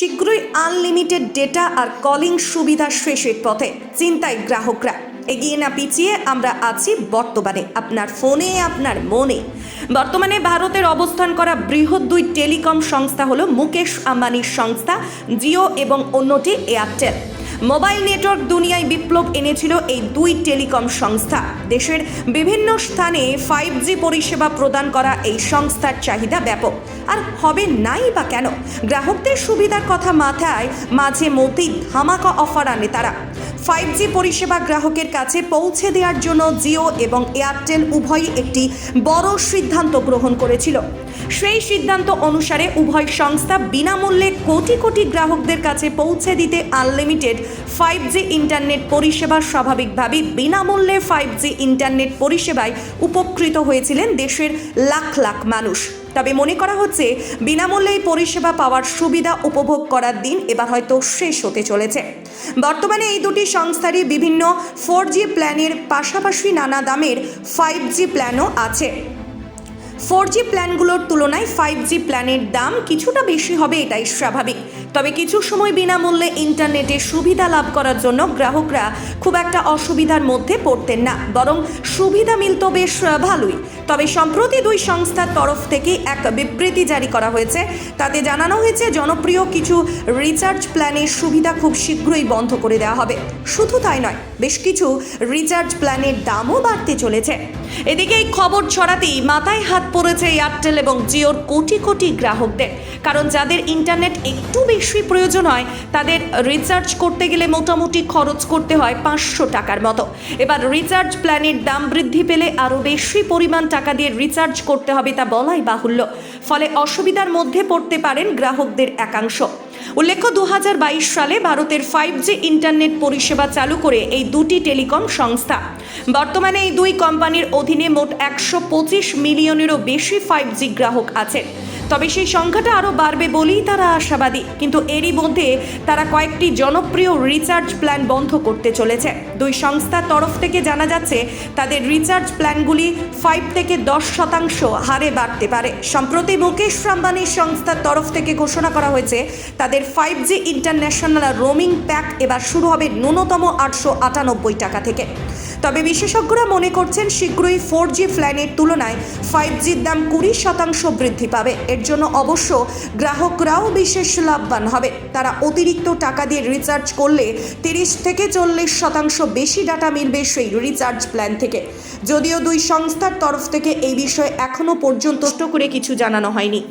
শীঘ্রই unlimited data are calling সুবিধা শেষের পথে, চিন্তায় গ্রাহকরা। এগিয়ে না পিছিয়ে আমরা আছি বর্তমানে, আপনার ফোনে, আপনার মনে। বর্তমানে ভারতের অবস্থান করা বৃহৎ দুই টেলিকম সংস্থা হলো মুকেশ আম্বানির সংস্থা, জিও এবং অন্যটি এয়ারটেল। মোবাইল নেটওয়ার্ক দুনিয়ায় বিপ্লব এনেছিল এই দুই টেলিকম সংস্থা। দেশের বিভিন্ন স্থানে ফাইভ জি পরিষেবা প্রদান করা এই সংস্থার চাহিদা ব্যাপক। আর হবে নাই বা কেন? গ্রাহকদের সুবিধার কথা মাথায় মাঝে মধ্যেই ধামাকা অফার আনে তারা। ফাইভ জি পরিষেবা গ্রাহকের কাছে পৌঁছে দেওয়ার জন্য জিও এবং এয়ারটেল উভয়ই একটি বড় সিদ্ধান্ত গ্রহণ করেছিল। সেই সিদ্ধান্ত অনুসারে উভয় সংস্থা বিনামূল্যে কোটি কোটি গ্রাহকদের কাছে পৌঁছে দিতে আনলিমিটেড ফাইভ জি ইন্টারনেট পরিষেবা স্বাভাবিকভাবেই বিনামূল্যে ফাইভ জি ইন্টারনেট পরিষেবায় উপকৃত হয়েছিলেন দেশের লাখ লাখ মানুষ। তবে মনে করা হচ্ছে বিনামূল্যে এই পরিষেবা পাওয়ার সুবিধা উপভোগ করার দিন এবার হয়তো শেষ হতে চলেছে। বর্তমানে এই দুটি সংস্থারই বিভিন্ন ফোর জি প্ল্যানের পাশাপাশি নানা দামের ফাইভ জি প্ল্যানও আছে। ফোর জি প্ল্যানগুলোর তুলনায় ফাইভ জি প্ল্যানের দাম কিছুটা বেশি হবে এটাই স্বাভাবিক। তবে কিছু সময় বিনামূল্যে ইন্টারনেটের সুবিধা লাভ করার জন্য গ্রাহকরা খুব একটা অসুবিধার মধ্যে পড়তেন না, বরং সুবিধা মিলত বেশ ভালোই। তবে সম্প্রতি দুই সংস্থার তরফ থেকে এক বিবৃতি জারি করা হয়েছে। তাতে জানানো হয়েছে জনপ্রিয় কিছু রিচার্জ প্ল্যানের সুবিধা খুব শীঘ্রই বন্ধ করে দেওয়া হবে। শুধু তাই নয়, বেশ কিছু রিচার্জ প্ল্যানের দামও বাড়তে চলেছে। এদিকে এই খবর ছড়াতেই মাথায় হাত পড়েছে এয়ারটেল এবং জিওর কোটি কোটি গ্রাহকদের। কারণ যাদের ইন্টারনেট একটু বেশি প্রয়োজন হয়, তাদের রিচার্জ করতে গেলে মোটামুটি খরচ করতে হয় পাঁচশো টাকার মতো। এবার রিচার্জ প্ল্যানের দাম বৃদ্ধি পেলে আরও বেশি পরিমাণ টাকা দিয়ে রিচার্জ করতে হবে তা বলাই বাহুল্য। ফলে অসুবিধার মধ্যে পড়তে পারেন গ্রাহকদের একাংশ। উল্লেখ্য দু হাজার বাইশ সালে ভারতের ফাইভ জি ইন্টারনেট পরিষেবা চালু করে এই দুটি টেলিকম সংস্থা। বর্তমানে এই দুই কোম্পানির অধীনে মোট একশো পঁচিশ মিলিয়নেরও বেশি ফাইভ জি গ্রাহক আছেন। তবে সেই সংখ্যাটা আরও বাড়বে বলেই তারা আশাবাদী। কিন্তু এরই মধ্যে তারা কয়েকটি জনপ্রিয় রিচার্জ প্ল্যান বন্ধ করতে চলেছে। দুই সংস্থার তরফ থেকে জানা যাচ্ছে, তাদের রিচার্জ প্ল্যানগুলি ফাইভ থেকে দশ শতাংশ হারে বাড়তে পারে। সম্প্রতি মুকেশ আম্বানির সংস্থার তরফ থেকে ঘোষণা করা হয়েছে তাদের five G international roaming pack এবার শুরু হবে ন্যূনতম আটশো আটানব্বই টাকা থেকে। তবে বিশেষজ্ঞরা মনে করছেন শীঘ্রই ফোর জি প্ল্যানের তুলনায় ফাইভ জির দাম কুড়ি শতাংশ বৃদ্ধি পাবে। এর জন্য অবশ্য গ্রাহকরাও বিশেষ লাভবান হবে। তারা অতিরিক্ত টাকা দিয়ে রিচার্জ করলে তিরিশ থেকে চল্লিশ শতাংশ বেশি ডাটা মিলবে সেই রিচার্জ প্ল্যান থেকে। যদিও দুই সংস্থার তরফ থেকে এই বিষয়ে এখনও পর্যন্ত করে কিছু জানানো হয়নি।